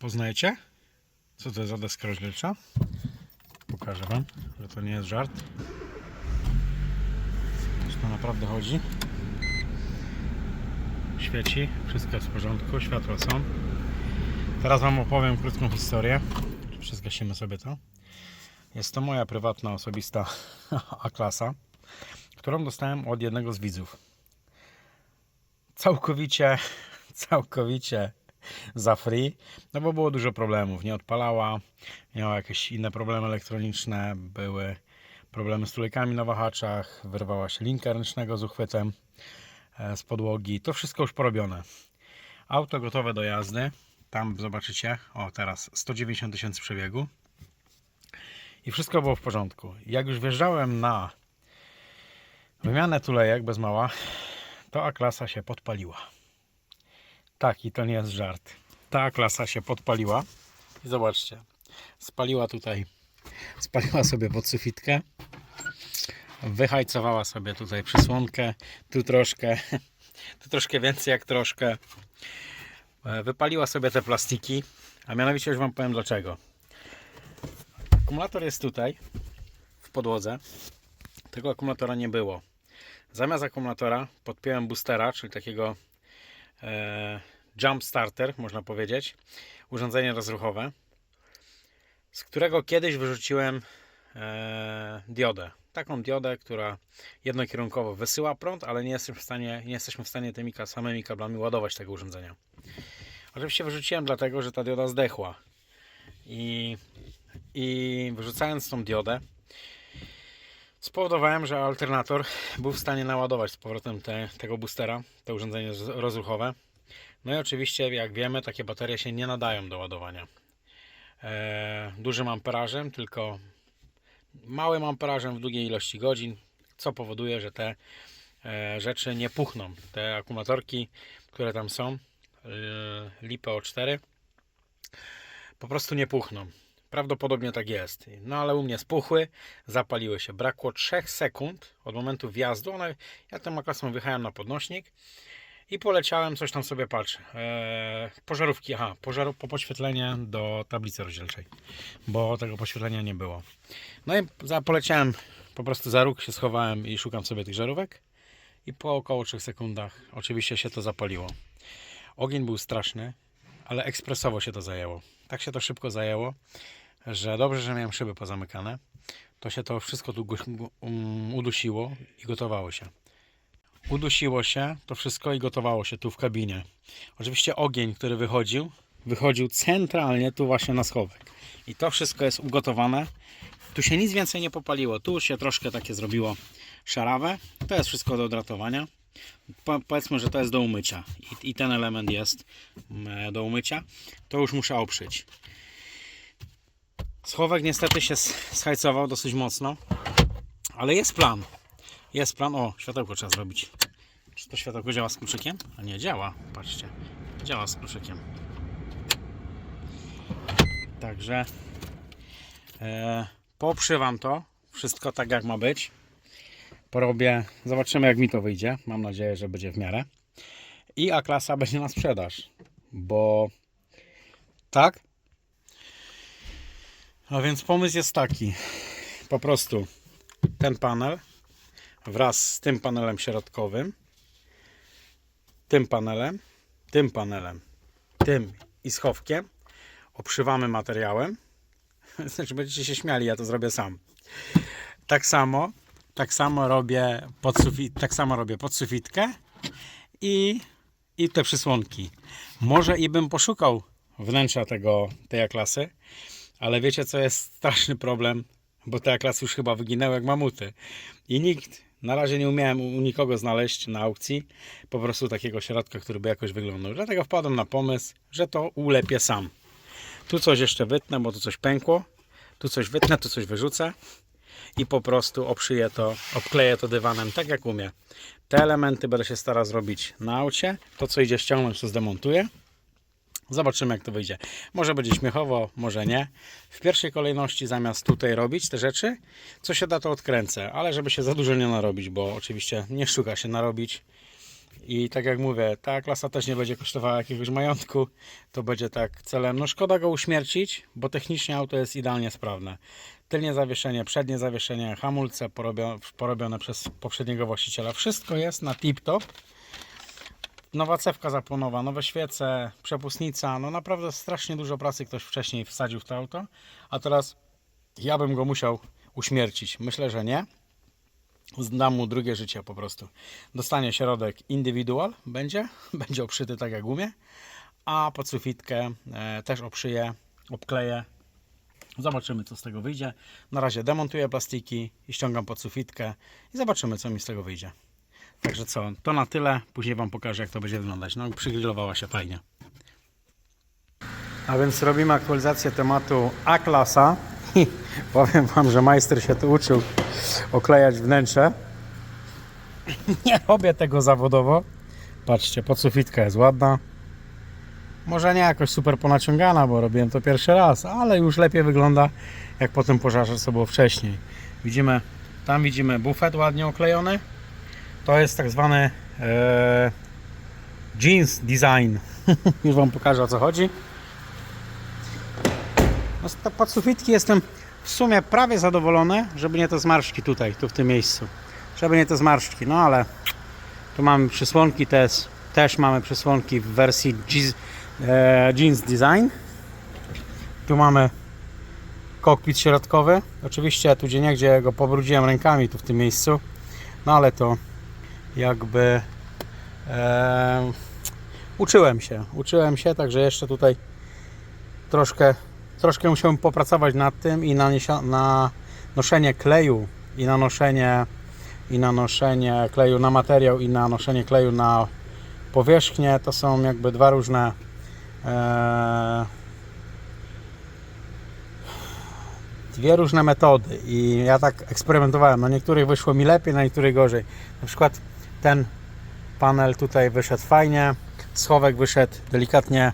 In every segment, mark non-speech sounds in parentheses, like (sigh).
Poznajecie? Co to jest za deska rozdzielcza? Pokażę Wam, że to nie jest żart. Że to naprawdę chodzi. Świeci, wszystko jest w porządku, światła są. Teraz Wam opowiem krótką historię. Przezgasimy sobie to. Jest to moja prywatna, osobista (laughs) A-klasa, którą dostałem od jednego z widzów. Całkowicie, (laughs) całkowicie (laughs) za free, no bo było dużo problemów. Nie odpalała, miała jakieś inne problemy elektroniczne, były problemy z tulejkami na wahaczach, wyrwała się linka ręcznego z uchwytem e, z podłogi. To wszystko już porobione. Auto gotowe do jazdy. Tam zobaczycie, o teraz 190 tysięcy przebiegu. I wszystko było w porządku. Jak już wjeżdżałem na wymianę tulejek bez mała, to A-klasa się podpaliła. Tak, i to nie jest żart. Ta klasa się podpaliła. I zobaczcie, spaliła tutaj, spaliła sobie pod sufitkę, wyhajcowała sobie tutaj przysłonkę, tu troszkę, tu troszkę więcej jak troszkę. E, Wypaliła sobie te plastiki, a mianowicie już Wam powiem dlaczego. Akumulator jest tutaj, w podłodze. Tego akumulatora nie było. Zamiast akumulatora podpiąłem boostera, czyli takiego e, jump starter, można powiedzieć, urządzenie rozruchowe, z którego kiedyś wyrzuciłem e, diodę. Taką diodę, która jednokierunkowo wysyła prąd, ale nie jesteśmy w stanie, nie jesteśmy w stanie tymi samymi kablami ładować tego urządzenia. Oczywiście wyrzuciłem dlatego, że ta dioda zdechła. I, i wyrzucając tą diodę, spowodowałem, że alternator był w stanie naładować z powrotem te, tego boostera, to urządzenie roz- rozruchowe. No i oczywiście, jak wiemy, takie baterie się nie nadają do ładowania. E, dużym amperażem, tylko małym amperażem w długiej ilości godzin, co powoduje, że te e, rzeczy nie puchną. Te akumulatorki, które tam są, e, LiPo 4, po prostu nie puchną. Prawdopodobnie tak jest. No ale u mnie spuchły, zapaliły się. Brakło 3 sekund od momentu wjazdu. One, ja tą makasą wyjechałem na podnośnik i poleciałem, coś tam sobie patrzę. Eee, pożarówki, aha, pożar, po podświetlenie do tablicy rozdzielczej, bo tego podświetlenia nie było. No i za, poleciałem po prostu za róg, się schowałem i szukam sobie tych żarówek. I po około 3 sekundach oczywiście się to zapaliło. Ogień był straszny, ale ekspresowo się to zajęło. Tak się to szybko zajęło, że dobrze, że miałem szyby pozamykane. To się to wszystko tu udusiło i gotowało się. Udusiło się to wszystko i gotowało się tu w kabinie. Oczywiście ogień, który wychodził, wychodził centralnie tu właśnie na schowek. I to wszystko jest ugotowane. Tu się nic więcej nie popaliło. Tu się troszkę takie zrobiło szarawe. To jest wszystko do odratowania. Po, powiedzmy, że to jest do umycia. I, I ten element jest mm, do umycia. To już muszę oprzeć. Schowek niestety się schajcował dosyć mocno. Ale jest plan. Jest plan. O, światełko trzeba zrobić. Czy to światełko działa z kluczykiem? A nie, działa. Patrzcie. Działa z kluczykiem. Także e, poprzywam to. Wszystko tak jak ma być. Porobię. Zobaczymy jak mi to wyjdzie. Mam nadzieję, że będzie w miarę. I A-klasa będzie na sprzedaż. Bo tak. A więc pomysł jest taki. Po prostu ten panel wraz z tym panelem środkowym, tym panelem, tym panelem, tym i schowkiem obszywamy materiałem. (laughs) Znaczy będziecie się śmiali, ja to zrobię sam. Tak samo, tak samo robię pod sufit, tak samo robię pod sufitkę i, i te przysłonki. Może i bym poszukał wnętrza tego, tej klasy, ale wiecie co jest straszny problem, bo te klasy już chyba wyginęły jak mamuty. I nikt, na razie nie umiałem u nikogo znaleźć na aukcji po prostu takiego środka, który by jakoś wyglądał. Dlatego wpadłem na pomysł, że to ulepię sam. Tu coś jeszcze wytnę, bo tu coś pękło. Tu coś wytnę, tu coś wyrzucę. I po prostu obszyję to, obkleję to dywanem tak jak umiem. Te elementy będę się starał zrobić na aucie. To co idzie ściągnąć to zdemontuję. Zobaczymy jak to wyjdzie. Może będzie śmiechowo, może nie. W pierwszej kolejności zamiast tutaj robić te rzeczy, co się da to odkręcę, ale żeby się za dużo nie narobić, bo oczywiście nie szuka się narobić. I tak jak mówię, ta klasa też nie będzie kosztowała jakiegoś majątku. To będzie tak celem. No szkoda go uśmiercić, bo technicznie auto jest idealnie sprawne. Tylnie zawieszenie, przednie zawieszenie, hamulce porobione, porobione przez poprzedniego właściciela. Wszystko jest na tip-top. Nowa cewka zapłonowa, nowe świece, przepustnica. No naprawdę strasznie dużo pracy ktoś wcześniej wsadził w to auto. A teraz ja bym go musiał uśmiercić. Myślę, że nie. Dam mu drugie życie po prostu. Dostanie środek indywidual, będzie, (laughs) będzie obszyty tak jak umie, a pod sufitkę e, też obszyję, obkleję. Zobaczymy co z tego wyjdzie. Na razie demontuję plastiki i ściągam pod sufitkę i zobaczymy co mi z tego wyjdzie. Także co, to na tyle. Później Wam pokażę jak to będzie wyglądać. No przygrillowała się fajnie. A więc robimy aktualizację tematu A-klasa. (laughs) Powiem Wam, że majster się tu uczył oklejać wnętrze. (laughs) Nie robię tego zawodowo. Patrzcie, podsufitka jest ładna. Może nie jakoś super ponaciągana, bo robiłem to pierwszy raz, ale już lepiej wygląda jak po tym pożarze, co było wcześniej. Widzimy, tam widzimy bufet ładnie oklejony. To jest tak zwany e, jeans design. (laughs) już Wam pokażę o co chodzi. No z te podsufitki jestem w sumie prawie zadowolony, żeby nie te zmarszczki tutaj, tu w tym miejscu. Żeby nie te zmarszczki, no ale tu mamy przysłonki też, też mamy przysłonki w wersji jeans, e, jeans design. Tu mamy kokpit środkowy. Oczywiście tu gdzie niegdzie go pobrudziłem rękami tu w tym miejscu. No ale to jakby e, uczyłem się, uczyłem się, także jeszcze tutaj troszkę troszkę musiałem popracować nad tym i naniesia- na noszenie kleju i nanoszenie i nanoszenie kleju na materiał i nanoszenie kleju na powierzchnię to są jakby dwa różne e, dwie różne metody i ja tak eksperymentowałem. Na niektórych wyszło mi lepiej, na niektórych gorzej. Na przykład ten panel tutaj wyszedł fajnie, schowek wyszedł delikatnie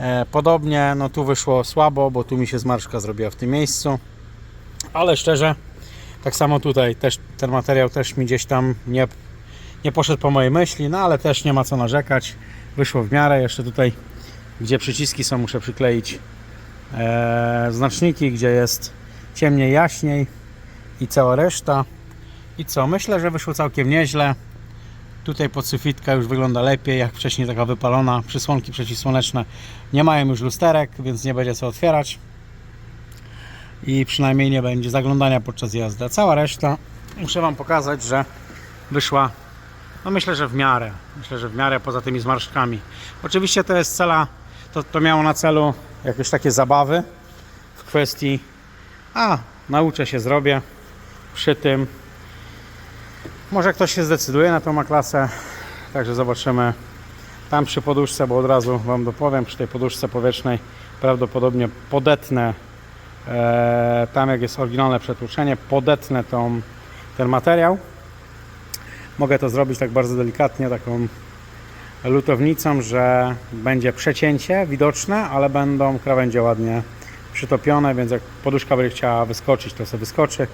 E, Podobnie, no tu wyszło słabo, bo tu mi się zmarszczka zrobiła w tym miejscu. Ale szczerze, tak samo tutaj też ten materiał też mi gdzieś tam nie, nie poszedł po mojej myśli, no ale też nie ma co narzekać. Wyszło w miarę. Jeszcze tutaj, gdzie przyciski są, muszę przykleić e, znaczniki, gdzie jest ciemniej, jaśniej i cała reszta. I co? Myślę, że wyszło całkiem nieźle. Tutaj podsufitka już wygląda lepiej, jak wcześniej taka wypalona. Przysłonki przeciwsłoneczne nie mają już lusterek, więc nie będzie co otwierać. I przynajmniej nie będzie zaglądania podczas jazdy. Cała reszta, muszę Wam pokazać, że wyszła, no myślę, że w miarę. Myślę, że w miarę poza tymi zmarszczkami. Oczywiście to jest cela, to, to miało na celu jakieś takie zabawy w kwestii, a nauczę się, zrobię przy tym może ktoś się zdecyduje na tą klasę, także zobaczymy. Tam przy poduszce, bo od razu Wam dopowiem, przy tej poduszce powietrznej prawdopodobnie podetnę, e, tam jak jest oryginalne przetłuczenie, podetnę tą, ten materiał. Mogę to zrobić tak bardzo delikatnie, taką lutownicą, że będzie przecięcie widoczne, ale będą krawędzie ładnie przytopione, więc jak poduszka będzie chciała wyskoczyć, to sobie wyskoczy.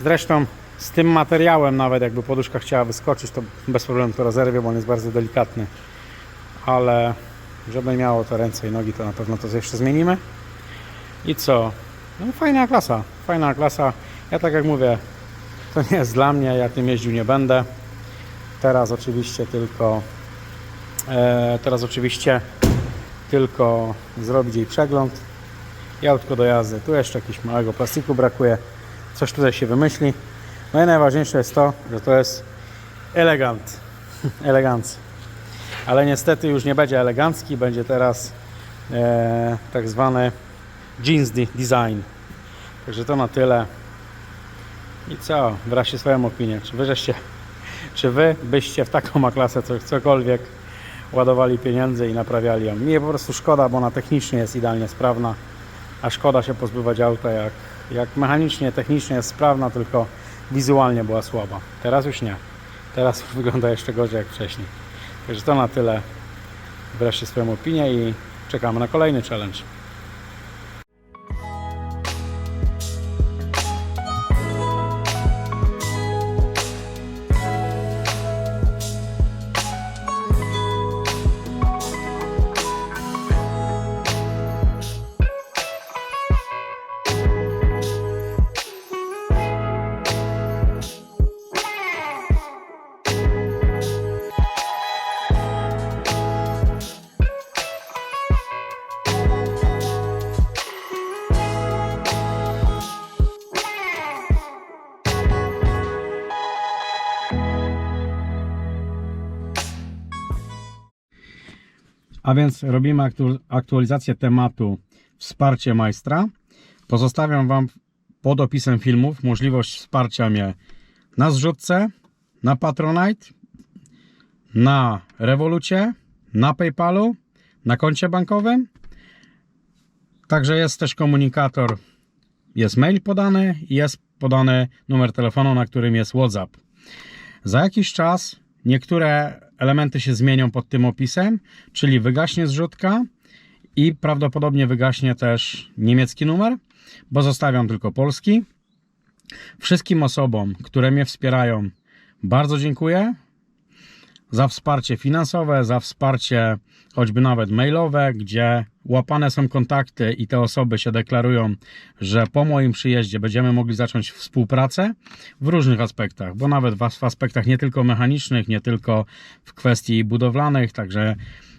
Zresztą z tym materiałem nawet jakby poduszka chciała wyskoczyć, to bez problemu to rozerwie, bo on jest bardzo delikatny. Ale żeby miało to ręce i nogi, to na pewno to jeszcze zmienimy. I co? No fajna klasa, fajna klasa. Ja tak jak mówię, to nie jest dla mnie, ja tym jeździł nie będę. Teraz oczywiście tylko e, teraz oczywiście tylko zrobić jej przegląd i autko do jazdy. Tu jeszcze jakiegoś małego plastiku brakuje. Coś tutaj się wymyśli. No i najważniejsze jest to, że to jest elegant. (laughs) Elegancki. Ale niestety już nie będzie elegancki, będzie teraz e, tak zwany jeans de- design. Także to na tyle. I co? Wyraźcie swoją opinię. Czy wy, żeście, (laughs) czy wy byście w taką ma klasę co, cokolwiek ładowali pieniądze i naprawiali ją? Mnie po prostu szkoda, bo ona technicznie jest idealnie sprawna, a szkoda się pozbywać auta, jak, jak mechanicznie, technicznie jest sprawna, tylko wizualnie była słaba. Teraz już nie. Teraz (laughs) wygląda jeszcze gorzej jak wcześniej. Także to na tyle. Wyraźcie swoją opinię i czekamy na kolejny challenge. A więc robimy aktu- aktualizację tematu wsparcie majstra. Pozostawiam Wam pod opisem filmów możliwość wsparcia mnie na zrzutce, na Patronite, na Revolucie, na PayPalu, na koncie bankowym. Także jest też komunikator, jest mail podany i jest podany numer telefonu, na którym jest WhatsApp. Za jakiś czas niektóre elementy się zmienią pod tym opisem, czyli wygaśnie zrzutka i prawdopodobnie wygaśnie też niemiecki numer, bo zostawiam tylko polski. Wszystkim osobom, które mnie wspierają, bardzo dziękuję za wsparcie finansowe, za wsparcie choćby nawet mailowe, gdzie łapane są kontakty i te osoby się deklarują, że po moim przyjeździe będziemy mogli zacząć współpracę w różnych aspektach, bo nawet w, aspektach nie tylko mechanicznych, nie tylko w kwestii budowlanych, także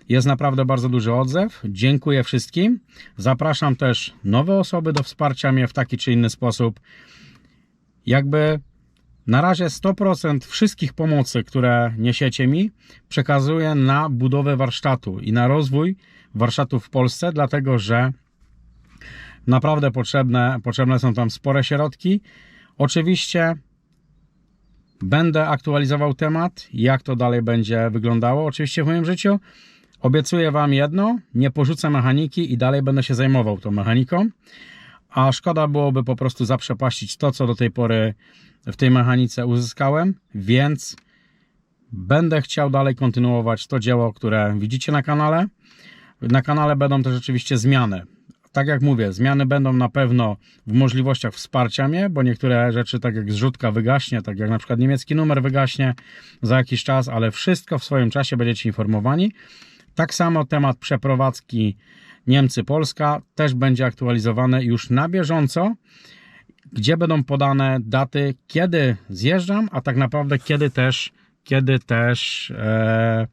jest naprawdę bardzo duży odzew. Dziękuję wszystkim. Zapraszam też nowe osoby do wsparcia mnie w taki czy inny sposób. Jakby na razie 100% wszystkich pomocy, które niesiecie mi, przekazuję na budowę warsztatu i na rozwój warsztatów w Polsce, dlatego że naprawdę potrzebne, potrzebne są tam spore środki. Oczywiście będę aktualizował temat, jak to dalej będzie wyglądało, oczywiście w moim życiu. Obiecuję Wam jedno, nie porzucę mechaniki i dalej będę się zajmował tą mechaniką, a szkoda byłoby po prostu zaprzepaścić to, co do tej pory w tej mechanice uzyskałem, więc będę chciał dalej kontynuować to dzieło, które widzicie na kanale. Na kanale będą też oczywiście zmiany. Tak jak mówię, zmiany będą na pewno w możliwościach wsparcia mnie, bo niektóre rzeczy, tak jak zrzutka wygaśnie, tak jak na przykład niemiecki numer wygaśnie za jakiś czas, ale wszystko w swoim czasie będziecie informowani. Tak samo temat przeprowadzki Niemcy-Polska też będzie aktualizowany już na bieżąco, gdzie będą podane daty, kiedy zjeżdżam, a tak naprawdę kiedy też, kiedy też e,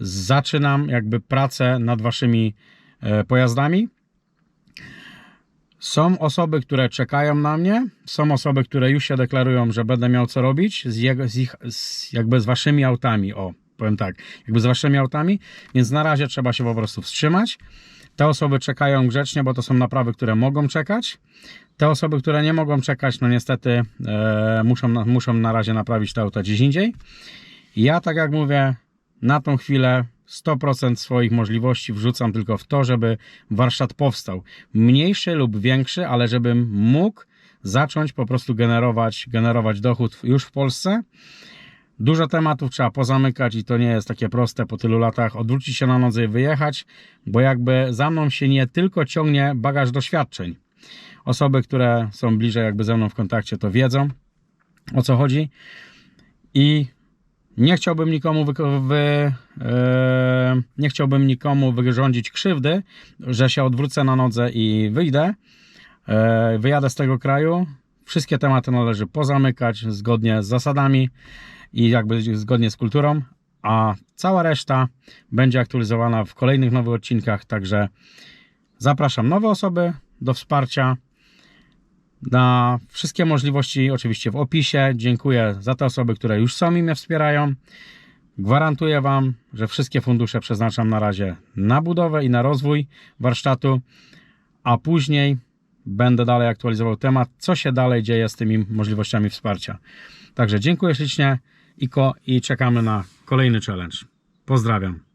zaczynam jakby pracę nad waszymi e, pojazdami. Są osoby, które czekają na mnie, są osoby, które już się deklarują, że będę miał co robić z, jego, z ich, z, jakby z waszymi autami. O, powiem tak, jakby z waszymi autami, więc na razie trzeba się po prostu wstrzymać. Te osoby czekają grzecznie, bo to są naprawy, które mogą czekać. Te osoby, które nie mogą czekać, no niestety e, muszą, muszą na razie naprawić te auta gdzieś indziej. Ja, tak jak mówię, na tą chwilę 100% swoich możliwości wrzucam tylko w to, żeby warsztat powstał. Mniejszy lub większy, ale żebym mógł zacząć po prostu generować, generować dochód już w Polsce. Dużo tematów trzeba pozamykać i to nie jest takie proste po tylu latach odwrócić się na nodze i wyjechać, bo jakby za mną się nie tylko ciągnie bagaż doświadczeń. Osoby, które są bliżej jakby ze mną w kontakcie, to wiedzą o co chodzi i nie chciałbym nikomu wy, wy, e, nie chciałbym nikomu wyrządzić krzywdy, że się odwrócę na nodze i wyjdę, e, wyjadę z tego kraju. Wszystkie tematy należy pozamykać zgodnie z zasadami i jakby zgodnie z kulturą, a cała reszta będzie aktualizowana w kolejnych nowych odcinkach, także zapraszam nowe osoby do wsparcia. Na wszystkie możliwości oczywiście w opisie. Dziękuję za te osoby, które już są i mnie wspierają. Gwarantuję Wam, że wszystkie fundusze przeznaczam na razie na budowę i na rozwój warsztatu, a później będę dalej aktualizował temat, co się dalej dzieje z tymi możliwościami wsparcia. Także dziękuję ślicznie Iko i czekamy na kolejny challenge. Pozdrawiam.